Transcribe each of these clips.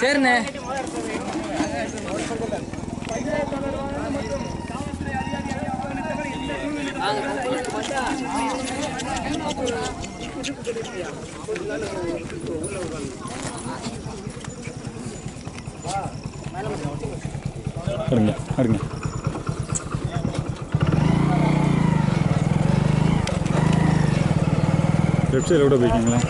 சரிண்ணே. எடுங்க எடுங்க. லெஃப்ட் சைடில் விட போய்க்கிங்களா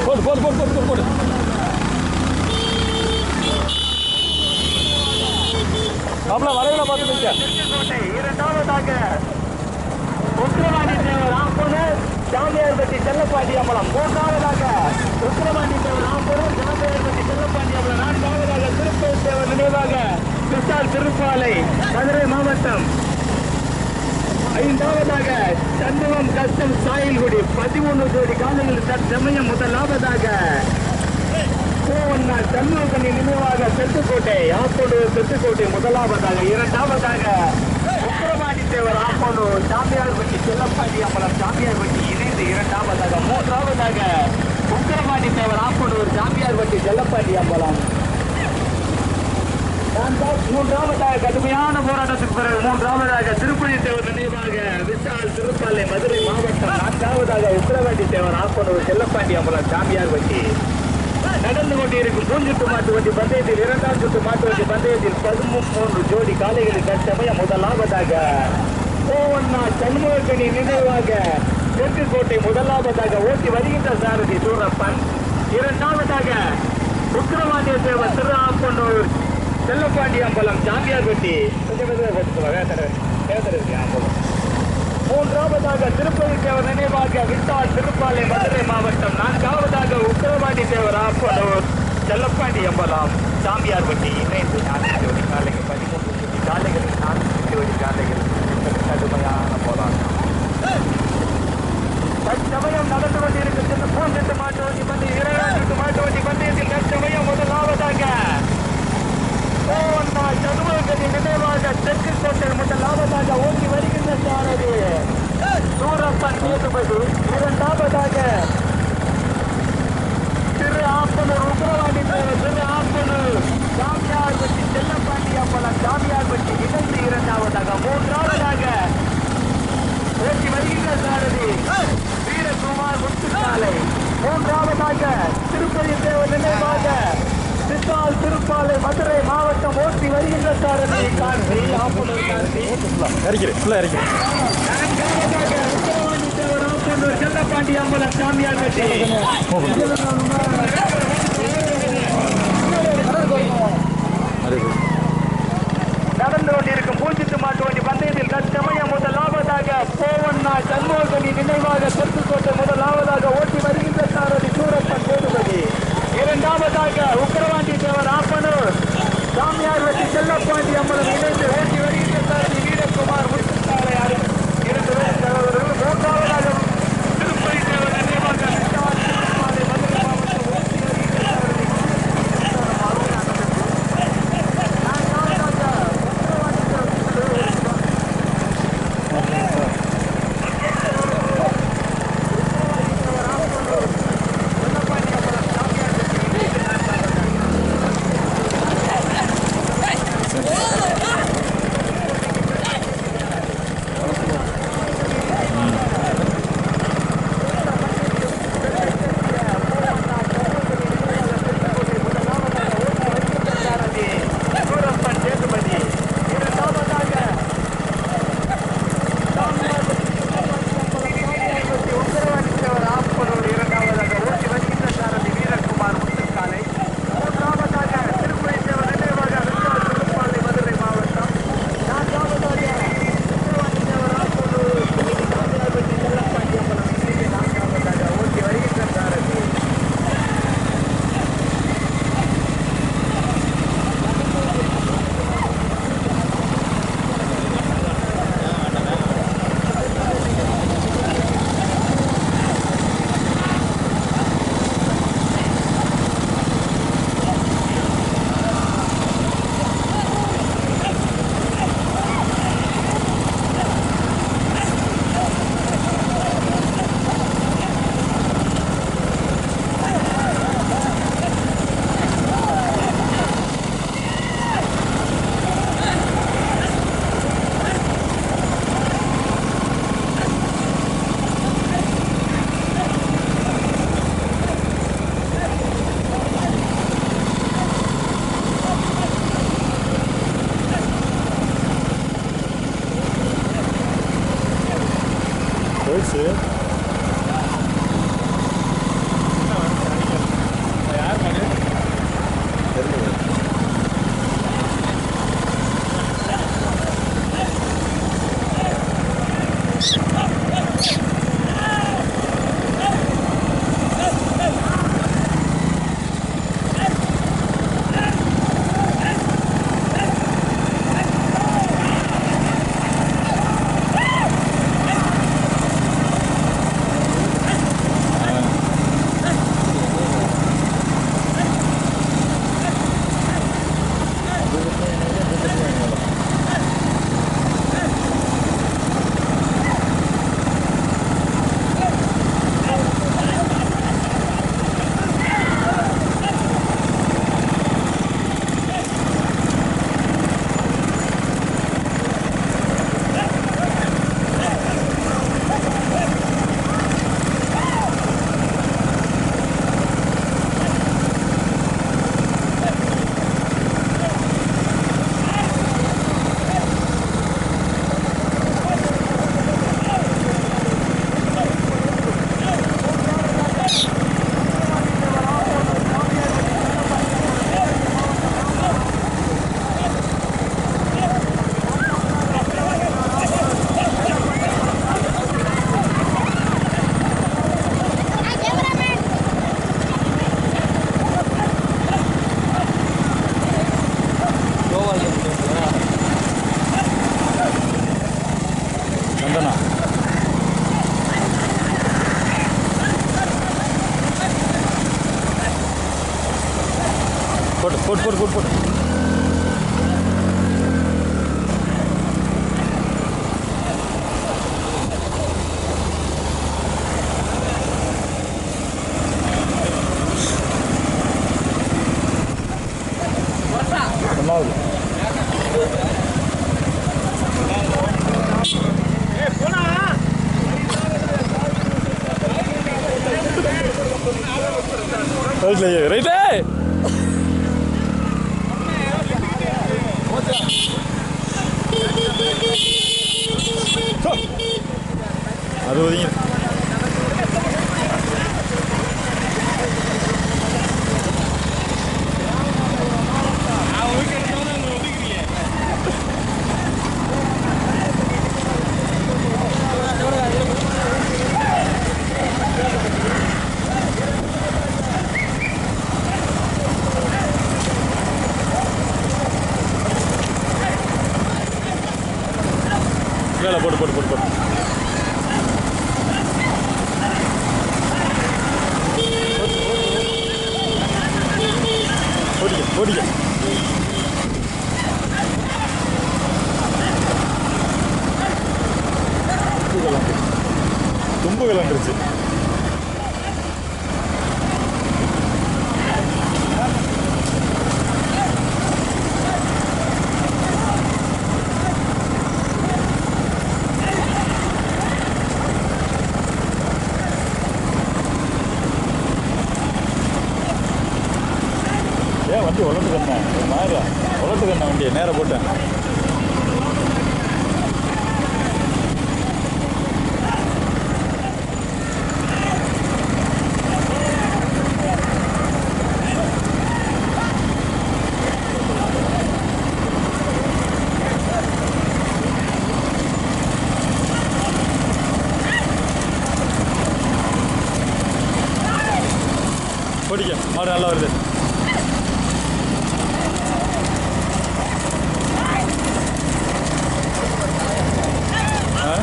போடு போடு போடு போடு போடு போடு மாப்பிள வரையில பார்த்து நிற்க இரண்டாவதாக உக்கிரவாணி தேவர் ஆம்பூர் ஜாமியார்பட்டி செல்லப்பாண்டி அம்பலம் மூன்றாவதாக உக்கிரவாணி தேவர் ஆம்பூர் ஜாமியார்பட்டி செல்லப்பாண்டி அம்பலம் நான்காவதாக திருப்பூர் தேவர் நினைவாக கிருஷ்ணார் திருப்பாலை மதுரை மாவட்டம் ஐந்தாவதாக சண்முகம் கஸ்டம் சாயல்குடி பதிமூணு ஜோடி காலங்களில் தற்சமயம் முதலாவதாக பூவண்ணா சண்முகனி நினைவாக செத்துக்கோட்டை ஆப்போடு செத்துக்கோட்டை முதலாவதாக இரண்டாவதாக உக்கிரவாணி தேவர் ஆப்போடு சாமியார்பட்டி செல்லப்பாடி அம்பலம் சாமியார்பட்டி இணைந்து இரண்டாவதாக மூன்றாவதாக உக்கிரவாணி தேவர் ஆப்போடு சாமியார்பட்டி செல்லப்பாடி அம்பலம். மூன்றாவதாக கடுமையான போராட்டத்துக்கு பிறகு மூன்றாவதாக திருப்பதி தேவர் நினைவாக விசால் திருப்பாலை மதுரை மாவட்டம் நான்காவதாக உத்தரவாண்டி தேவர் ஆப்பனூர் செல்லப்பாண்டி அம்பலம் சாமியார் வட்டி. நடந்து கொண்டிருக்கும் பூஞ்சுட்டு மாட்டு வண்டி பந்தயத்தில் இரண்டாம் சுட்டு மாட்டு வண்டி பந்தயத்தில் பதிமூன்று ஜோடி காலைகளில் தற்சமயம் முதலாவதாக கோவண்ணா சண்முகக்கணி நினைவாக தெற்கு கோட்டை முதலாவதாக ஓட்டி வருகின்ற சாரதி சூரப்பன். இரண்டாவதாக உக்கிரவாண்டிய தேவர் திரு ஆப்பனூர் செல்லப்பாண்டி அம்பலம் சாமியார்பட்டி கொஞ்சம் மூன்றாவதாக திருப்பதி தேவர் நினைவாக விட்டால் திருப்பாலை மதுரை மாவட்டம். நான்காவதாக உத்தரவாண்டி தேவர் ஆப்பனூர் செல்லப்பாண்டி அம்பலம் சாமியார்பட்டி இணைந்து நான்கு ஜோடி காலைகள் பதிமூன்று ஜோடி காலைகளில் நான்கு ஜோடி காலைகள் கடுமையான போராட்டம். தற்சமயம் நடந்து கொண்டிருக்கின்ற பூந்தெட்டு மாட்டு வண்டி பந்தயம் இரண்டாம் மாட்டு வண்டி பந்தயத்தில் தற்சமயம் முதலாவதாக கோவண்ணா சதுவகதி நினைவாக தெற்கு கோட்டை மற்றும் முதலாவதாக ஓட்டி வருகின்ற சாரதி சூரப்பன் சேதுபதி இரண்டாவதாக திரு ஆப்பனூர் உக்ரவாணி தேவர் திரு ஆப்பனூர் சாமியார்பட்டி செல்லப்பாண்டி அம்பலம் சாமியார்பட்டி இணைந்து இரண்டாவதாக மூன்றாவதாக ஓட்டி வருகின்ற சாரதி வீரகுமார் முத்துக்காலை மூன்றாவதாக திருப்பதி தேவர் நினைவாக சித்தால் திருப்பாலை மதுரை மாவட்டம் ஓட்டி வருகின்ற சாரதி கார்த்தி ஆப்பனூர் கார்த்தி இறக்கிறேன் ஃபுல்லாக இறக்கிறேன் செல்லப்பாண்டி அம்பலம் சாமியார் acontecer. ரைட்ல ரைட்டே அது ஒதுங்க மேலே போட்டு போட்டு போட்டு போட்டு ஓடிக்க ஓடிக்க தும்பு விளாண்டுருச்சு ஏன் வண்டி உலட்டு கண்ணா மாறா உலட்டு வண்டியை நேராக போட்டேன் ஓடிக்க மாடு நல்லா வருது ஆ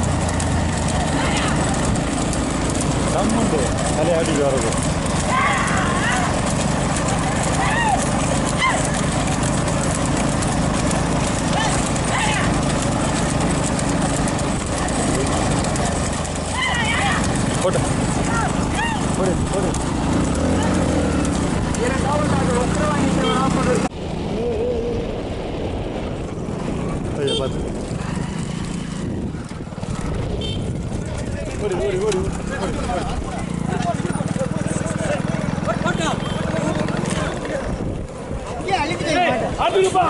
சம்மண்டு தலையை ஆட்டிட்டு வரது போட்டு போடு போடு ஐயா பார்த்து ஓடி ஓடி ஓடி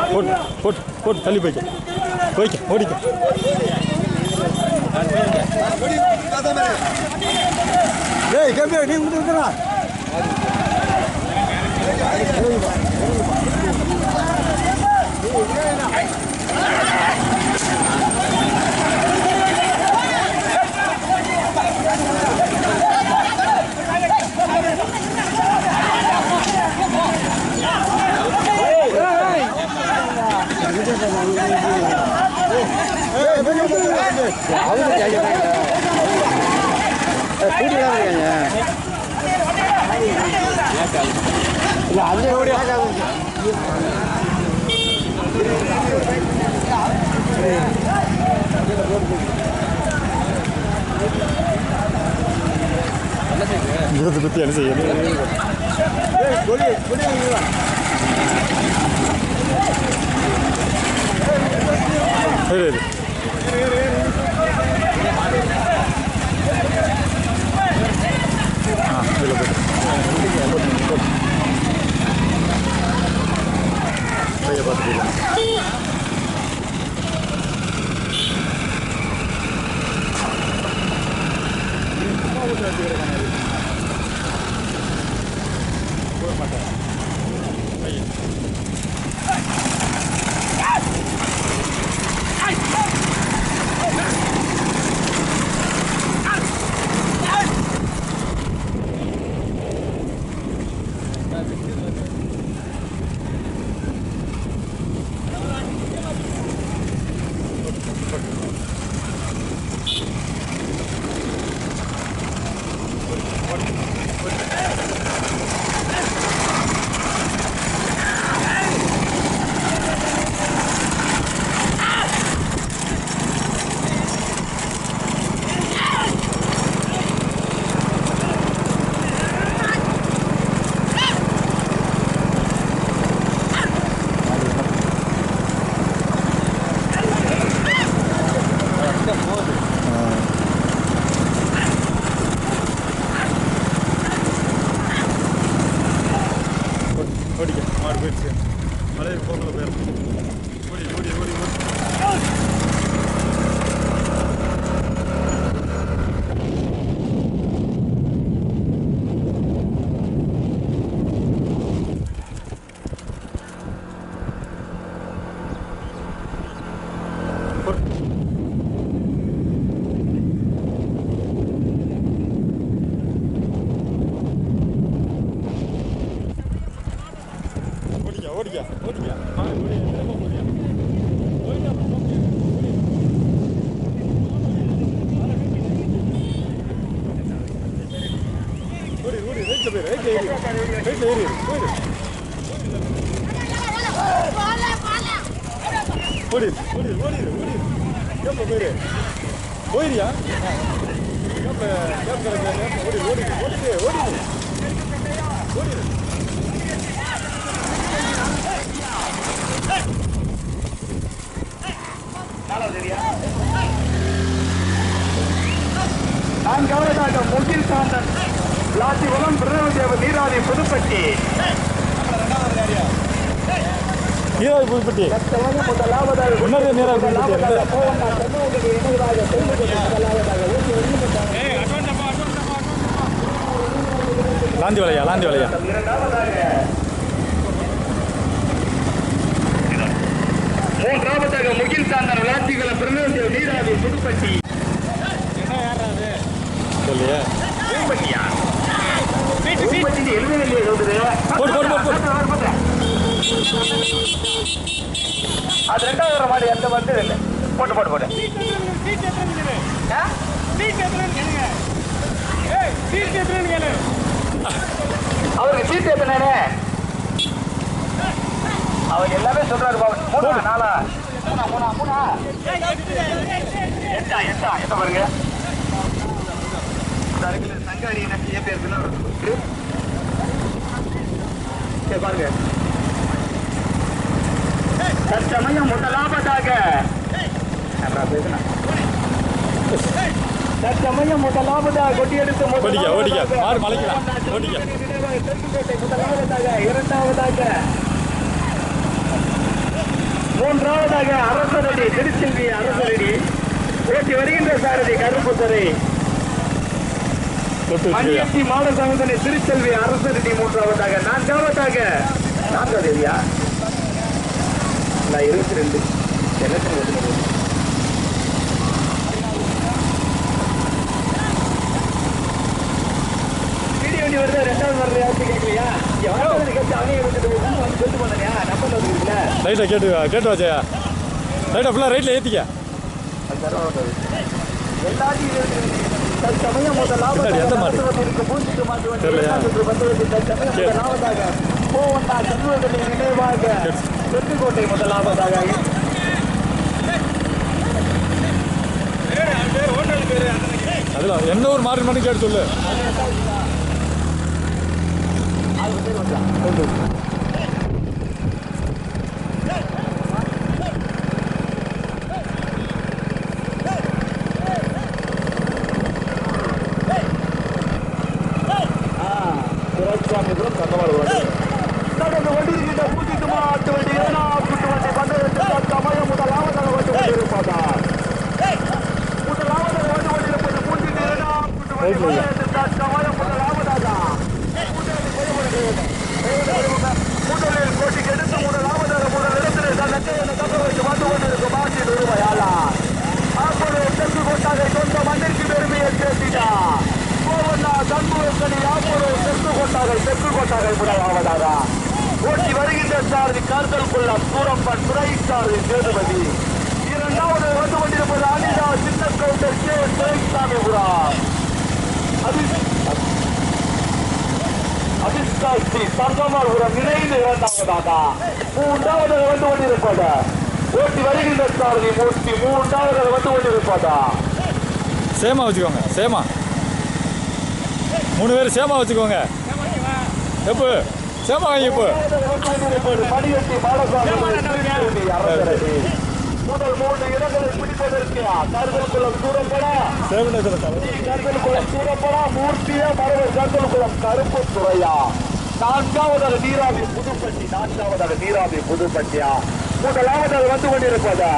போட்டு போட்டு போட்டு தள்ளி போய்க்க. போய்க்க ஓடிக்க. ஏய் கம்பி நீ இங்கிட்டு இருக்கிறா? இருபது பற்றி என்ன செய்யணும் சரி சரி ஆ Ale Alev Konovel. ரைட்ல போயிரு, ரைட்ல ஏறி. ரைட்ல ஏறி, போயிரு. ஓடி, ஓடி, ஓடிரு, ஓடிரு. கேப்ல போயிரு. போயிரியா கேப்ல, ஓடி, ஓடிடு, ஓடிடு. முகில் சாந்தன் லாத்திகுளம் பிரதமதேவ நீராதி புதுப்பட்டி. நீராவி புதுப்பட்டி. இன்னொரு நீராவி புதுப்பட்டி. லாந்தி வலையா லாந்தி வலையா? மூன்றாவதாக முகில் சாந்தன் விளாத்திகுளம் பிரதமதேவ நீராதி புதுப்பட்டி. சொல்லியா. பூம்பட்டியா பூம்பட்டி எழுதவில்லையே சொல்லுது போடு, போடு, போடு, போடு. அது ரெண்டாவது வர மாடு எந்த வந்து இல்லை போட்டு போட்டு போட்டு ஆ? அவருக்கு சீட் எத்தனை அவர் எல்லாமே சொல்றாரு பாபு மூணு நாலா மூணா மூணா மூணா எட்டா எட்டா எட்ட பாருங்க பேர் சரி பாருங்க. தற்சமயம் முதலாவதாக. தற்சமயம் முதலாவதாக கொட்டி எடுத்து ஓடிக்க ஓடிக்க. மாறு மலைக்கலாம் ஓடிக்க. தெற்குக்கோட்டை முதலாவதாக இரண்டாவதாக மூன்றாவதாக அரசரடி திருச்செல்வி அரசரடி. ஓட்டி வருகின்ற சாரதி கருப்புத்தரை தொட்டு மணியத்தி மாடசாமிதனை திருச்செல்வி அரசரடி மூன்றாவதாக நான்காவதாக. நான்காவது இல்லையா நான் இருபத்தி ரெண்டு வண்டி வருது? ரெண்டாவது வரல யாருக்கும் கேட்கலையா? வரது கேட்டு அவனே போய் வந்து சொல்லிட்டு போனேன். வந்துருக்குல்ல ரைட்டை கேட்டு கேட்டு வச்சையா ரைட்டை ஃபுல்லாக ரைட்டில் ஏற்றிக்க தற்சமயம் முதலாவது எந்த மாடு? தெரியலையா? முதலாவதாக கோவண்டா செல்வதற்கு நினைவாக செட்டுக்கோட்டை முதலாவதாக அதுல என்ன ஒரு மாறி மட்டும் கேட்டு சொல்லு கந்தவாடு நடந்து கொண்டிருக்கின்ற பூஜித்து மாட்டு வண்டி ஏனாம் குட்டு வண்டி பந்தயத்தில் சமயம் முதலாவதாக வந்து கொண்டிருப்பதால் முதலாவதாக வந்து கொண்டிருப்பது பூஜித்து ஏனாம் குட்டு வண்டி பந்தயத்தில் சமயம் முதலாவதாக முதலில் போட்டிக்கு எடுத்து முதலாவதாக முதல் இடத்திலே தனக்கு தக்க வைத்து வந்து கொண்டிருக்கும் மாட்டின் உரிமையாளர் அப்பொழுது தெற்கு கோட்டாக சொந்த மண்ணிற்கு பெருமையை சேர்த்தினார் கோவண்ணா சண்முகக்கணி அப்பொழுது தெற்கு கோட்டாக தெற்கு கோட்டாக முதலாவதாக ஓட்டி வருகின்ற சாரதி கருத்தல் கொள்ளாம் சூரப்பன் துறை சாரதி சேதுபதி இரண்டாவது வந்து கொண்டிருப்பது அனிதா சின்ன கவுண்டர் கே துரைசாமிபுரம் அபிஸ்காஸ்தி சங்கமாபுரம் இணைந்து இரண்டாவதாக மூன்றாவது வந்து கொண்டிருப்பது ஓட்டி வருகின்ற சாரதி மூர்த்தி மூன்றாவது வந்து கொண்டிருப்பதா சேமா வச்சுக்கோங்க சேமா. மூணு பேர் சேமா வச்சுக்கோங்க. எப்போ? சேமா வாங்கி இப்போ முதல் மூன்று இடங்களை பிடிப்பதற்கு கருதல்குளம் தூரப்பட. சேவனத்தில் தலை கருதல்குளம் தூரப்பட. மூர்த்திய மரவர் கருதல்குளம் கருப்பு துறையா? நான்காவதாக நீராவி புதுப்பட்டி நான்காவதாக நீராவி புதுப்பட்டியா? முதலாவதாக வந்து கொண்டிருப்பதா.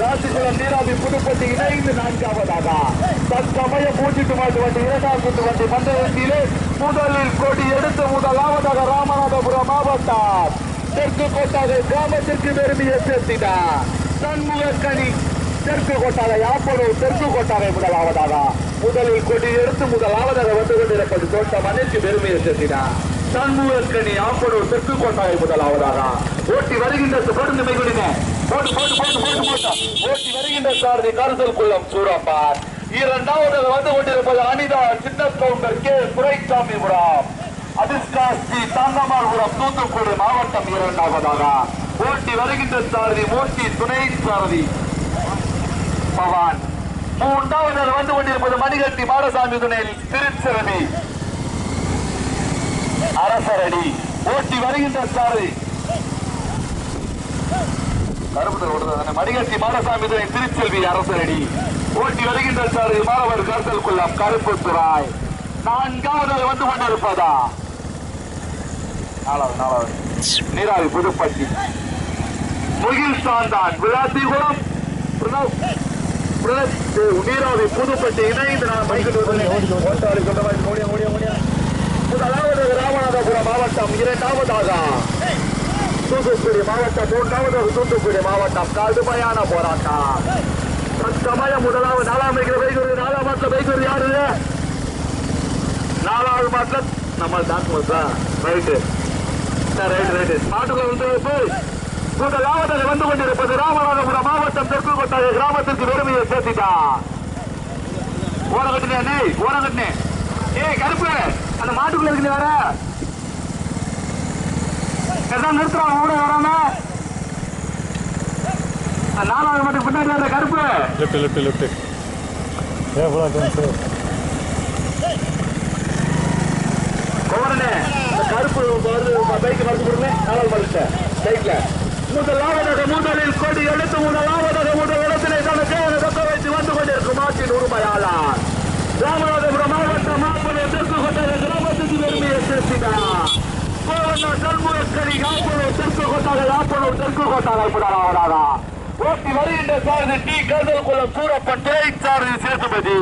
ராசிகுளம் நீராவி புதுப்பட்டி இணைந்து நான்காவதாக. தற்சமய பூச்சிட்டு மாட்டு வண்டி இரண்டாம் குண்டு வண்டி மண்டலத்திலே முதலில் கொடி எடுத்து முதலாவதாக ராமநாதபுரம் மாவட்டம். தெற்கு கோட்டாவை கிராமத்திற்கு பெருமையை சேர்த்தினார் சண்முகக்கணி தெற்கு கோட்டாவை யாப்பனூர் தெற்கு கோட்டாவை முதலாவதாக. முதலில் கொடி எடுத்து முதலாவதாக வந்து கொண்டிருப்பது தோட்டம் அனைத்து பெருமையை சேர்த்தினார் சண்முகக்கணி யாப்பனூர் தெற்கு கோட்டாய் முதலாவதாக. ஓட்டி வருகின்ற பொருந்து மைகுடிங்க போட்டு போட்டு போட்டு போட்டு போட்டா. ஓட்டி வருகின்ற சாரதி கருசல் குள்ளம் சூரப்பார் இரண்டாவது வந்து கொண்டிருப்பது அனிதா சின்ன கவுண்டர் கே துரைசாமிபுரம் அதிர்ஷ்டாஸ்தி தாங்கமால்புரம் தூத்துக்குடி மாவட்டம் இரண்டாவதாக. ஓட்டி வருகின்ற சாரதி மூர்த்தி துணை சாரதி. பவான். மூன்றாவது வந்து கொண்டிருப்பது மணிகட்டி பாடசாமி துணையில் திருச்சிறவி. அரசரடி. ஓட்டி வருகின்ற சாரதி. மணிகட்டி மாடசாமி துணை திருச்செல்வி அரசரடி. ஓட்டி வருகின்ற சாரதி மாணவர் கருத்தல் குள்ளம் கருப்பு துறாய் நான்காவது வந்து கொண்டிருப்பதா? நாலாவது நாலாவது. நீராவி புதுப்பட்டி. முகில் சாந்தான் விழாத்திகுளம் பிரணவ் பிரணவ் நீராவி புதுப்பட்டி இணைந்து நான் மைக்கிட்டு ஓட்டாளி சொந்தமாக ஓடியா ஓடியா ஓடியா முதலாவது ராமநாதபுரம் மாவட்டம் இரண்டாவதாக. தூத்துக்குடி மாவட்டம் மூன்றாவது தூத்துக்குடி மாவட்டம். கடுமையான போராட்டம். தற்சமய முதலாவது நாலாம் வைக்கிற வைக்கிறது நாலாம் மாட்டில் வைக்கிறது யாரு? நாலாவது மாட்டில் நம்ம டாக்குமெண்ட் ரைட்டு. ரைட் ரைட்டு மாட்டுக்குள்ள வந்து போய் முதலாவதாக வந்து கொண்டிருப்பது ராமநாதபுரம் மாவட்டம் தெற்கு கொட்டாய கிராமத்திற்கு பெருமையை சேர்த்திட்டா. ஓர கட்டினே ஓர கட்டினே ஏய் கருப்பு அந்த மாட்டுக்குள்ள இருக்கு வேற. எல்லாம் நிறுத்துறான் கூட வராம. அந்த நாலாவது மட்டும் பின்னாடி வர கருப்பு. Left left left. ஏன் இவ்வளோ டென்ஸு கோவரனே இந்த கருப்பு பைக் மறுத்து கொடுங்க. நாலாவது மறுத்த பைக்ல முதலாவதாக முதலில் கொடி எடுத்து முதலாவதாக முதல் இடத்திலே தனக்கு வைத்து வந்து கொண்டிருக்கும் ஆட்சியின் உரிமையாளர். ராமநாதபுரம் மாவட்டம் மாப்பனை தெற்கு கொட்டாய கிராமத்துக்கு பெருமையை சேர்த்தினார் கோவண்ணா சண்முகக்கரி காப்பனூர் தெற்கு கொட்டாக யாப்பனூர் தெற்கு கொட்டாக முதலாவதாக ஓட்டி வருகின்ற சாரதி டி. கருதல் குளம் சூரப்பன் துறை சாரதி சேதுபதி.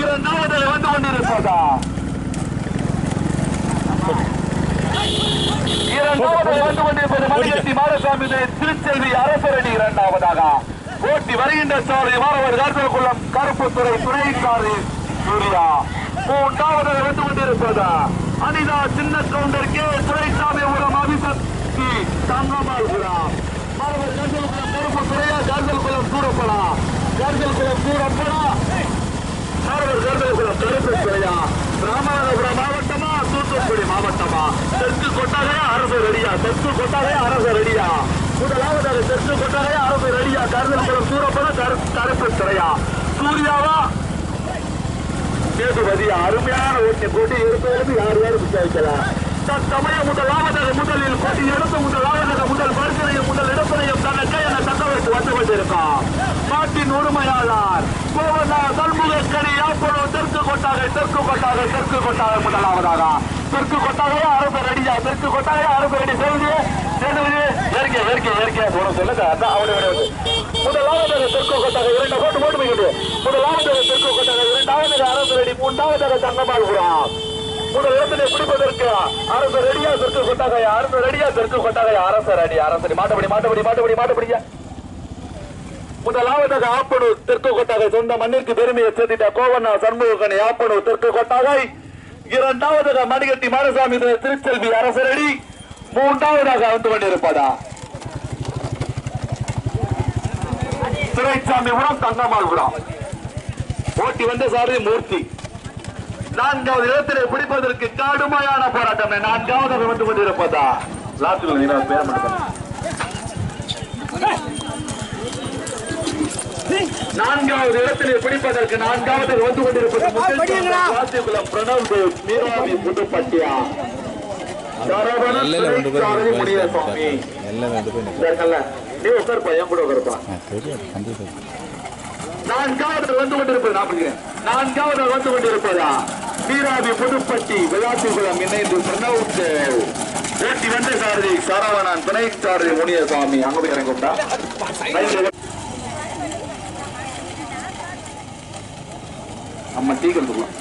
இரண்டாவதாக வந்து கொண்டிருப்பதா? இரண்டாவது வந்து கொண்டிருப்பது மணிகட்டி மாரசாமி திருச்செல்வி அரசரடி இரண்டாவதாக. ஓட்டி வருகின்ற சாலை மாணவர் கார்த்தகுளம் கருப்புத்துறை துணை சாரி சூர்யா. மூன்றாவது வந்து கொண்டிருப்பது அனிதா சின்ன கவுண்டர் கே துரைசாமி உரம் அபிசக்தி தங்கமால்புரம் மாணவர் கார்த்தகுளம் கருப்புத்துறையா கார்த்தகுளம் சூரப்படா கார்த்தகுளம் சூரப்படா மாணவர் கருதகுளம் கருப்பு துறையா ராமநாதபுரம் மாவட்டமா தூத்துக்குடி மாவட்டமா? தெற்கு கொட்டாகையா அரசு ரெடியா? தெற்கு கொட்டாகையா அரசு ரெடியா? முதலாவதாக தெற்கு கொட்டாகையா அரசு ரெடியா? கருதகுளம் சூரப்பட கருப்பு திரையா சூர்யாவா? சேதுபதியா அருமையான ஓட்டை போட்டி இருப்பதற்கு யார் யாரும் விசாரிக்கலாம். தற்சமய முதலாவதாக முதலில் கொட்டி எடுத்து முதலாவதாக முதல் பரிசனையும் முதல் இடத்தினையும் தனக்கு என தக்க வைத்து வந்து கொண்டிருக்கான் நாட்டின் உரிமையாளர் கோவனா தல்முகக்கணி யாப்பனம் தெற்கு கொட்டாகை தெற்கு கொட்டாகை தெற்கு கொட்டாகை முதலாவதாக. தெற்கு கொட்டாகை அரசு ரெடியா தெற்கு கொட்டாகை அரசு ரெடி செய்து செய்து இயற்கை இயற்கை இயற்கை உனக்கு சொல்லுங்க. அதான் அவனை விட முதலாவதாக தெற்கு கொட்டாகை இரண்டு போட்டு போட்டு போய்கிட்டு முதலாவதாக தெற்கு கொட்டாகை இரண்டாவதாக அரசு ரெடி மூன்றாவதாக தங்கமால்புரம் முதல் இடத்திலே பிடிப்பதற்கு அரசு ரெடியா தெற்கு கொட்டாகை அரசு ரெடியா தெற்கு கொட்டாகை அரசர் அடி அரசு மாட்டபடி மாட்டபடி மாட்டபடி மாட்டபடியா முதலாவதாக ஆப்பனூர் தெற்கு கொட்டாகை சொந்த மண்ணிற்கு பெருமையை சேர்த்திட்ட கோவண்ணா சண்முகக்கணி ஆப்பனூர் தெற்கு கொட்டாகை. இரண்டாவதாக மணிகட்டி மாரசாமி திருச்செல்வி அரசரடி மூன்றாவதாக வந்து கொண்டிருப்பதா? துரைசாமிபுரம் தங்கமால்புரம் ஓட்டி வந்த சாரி மூர்த்தி. நான்காவது இடத்திலே பிடிப்பதற்கு கடுமையான போராட்டம். நான்காவது வந்து கொண்டிருப்பதா? லாஸ்ட் பேர் நான்காவது இடத்திலே பிடிப்பதற்கு நான்காவது வந்து கொண்டிருப்பது பிரணவ் தேவ் மீராவி புதுப்பட்டியா? நான்காவது வந்து கொண்டிருப்பது. நான்காவது வந்து கொண்டிருப்பதா? சீராதி புதுப்பட்டி விளாட்டுகுளம் இணைந்து பிரணவுக்கு தேவ் ஓட்டி வந்த சாரதி சரவணன் துணை சாரதி முனியசாமி அங்க போய் இறங்கும்டா. நம்ம டீ கண்டுக்கலாம்